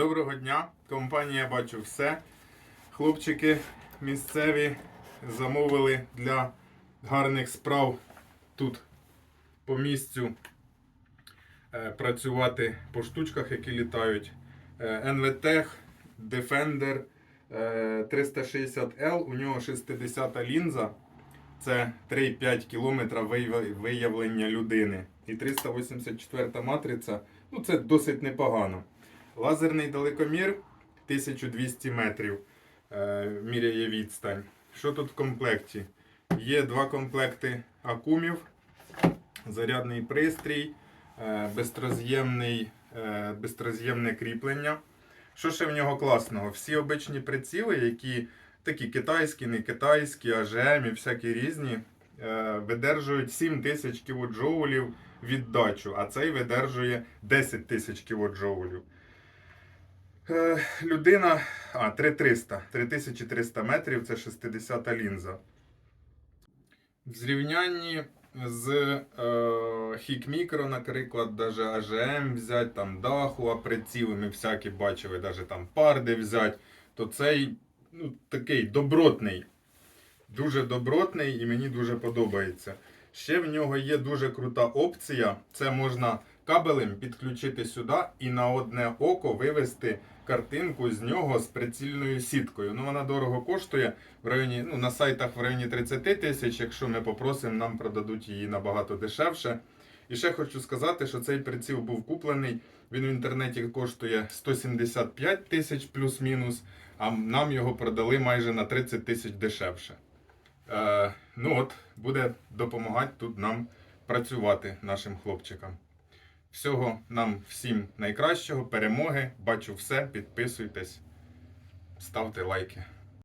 Доброго дня! Компанія бачу все. Хлопчики місцеві замовили для гарних справ тут по місцю е, працювати по штучках, які літають. Е, NVTech Defender е, 360L, у нього 60 лінза. Це 3,5 км виявлення людини. І 384 матриця. Ну, це досить непогано. Лазерний далекомір 1200 метрів е, міряє відстань. Що тут в комплекті? Є два комплекти акумів, зарядний пристрій, е, е, безтроз'ємне кріплення. Що ще в нього класного? Всі обичні приціли, які такі китайські, не китайські, АЖМ і всякі різні, видержують 7000 кВт віддачу, а цей видержує 10 тисяч кВт. Е, людина, а, 3300, 3300 метрів це 60 лінза. В зрівнянні з е, Хікмікро, наприклад, даже АЖМ взяти, там Дахуа приціли, ми всякі бачили, даже там парди взяти, то цей ну, такий добротний. Дуже добротний і мені дуже подобається. Ще в нього є дуже крута опція. Це можна кабелем підключити сюди і на одне око вивести картинку з нього з прицільною сіткою. Ну вона дорого коштує в районі, ну на сайтах в районі 30 тисяч. Якщо ми попросимо, нам продадуть її набагато дешевше. І ще хочу сказати, що цей приціл був куплений. Він в інтернеті коштує 175 тисяч плюс-мінус, а нам його продали майже на 30 тисяч дешевше. Е, ну от, буде допомагати тут нам працювати нашим хлопчикам. Всього нам всім найкращого, перемоги. Бачу все. Підписуйтесь, ставте лайки.